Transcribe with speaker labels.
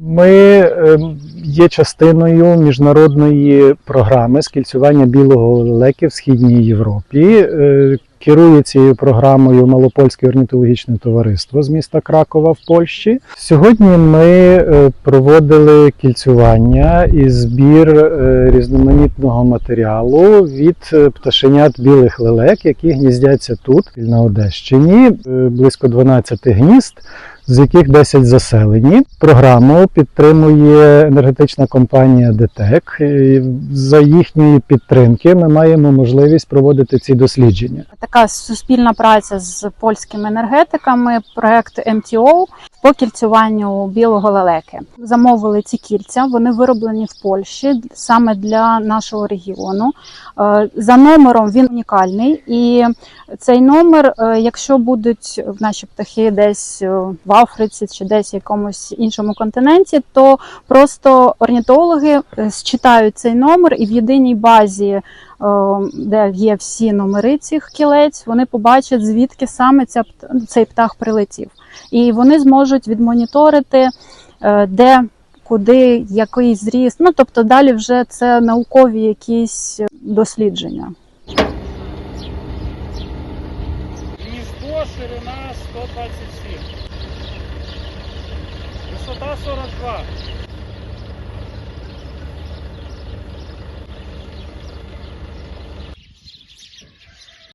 Speaker 1: Ми е, є частиною міжнародної програми скільцювання білого лелеки в східній Європі. Е, Керує цією програмою Малопольське орнітологічне товариство з міста Кракова в Польщі. Сьогодні ми е, проводили кільцювання і збір е, різноманітного матеріалу від пташенят білих лелек, які гніздяться тут, на Одещині, близько 12 гнізд з яких 10 заселені. Програму підтримує енергетична компанія ДТЕК. За їхньої підтримки ми маємо можливість проводити ці дослідження.
Speaker 2: Така суспільна праця з польськими енергетиками, проект МТО по кільцюванню білого лелеки. Замовили ці кільця. Вони вироблені в Польщі саме для нашого регіону. Е, За номером він унікальний, і цей номер, е, якщо будуть наші птахи десь е, в Африці чи десь в якомусь іншому континенті, то просто орнітологи считають цей номер і в єдиній базі, де є всі номери цих кілець, вони побачать, звідки саме ця цей птах прилетів. І вони зможуть відмоніторити, е, де, куди, який зріст. Ну тобто далі вже це наукові якісь дослідження.
Speaker 3: Гніздо, ширина 127. Висота 42.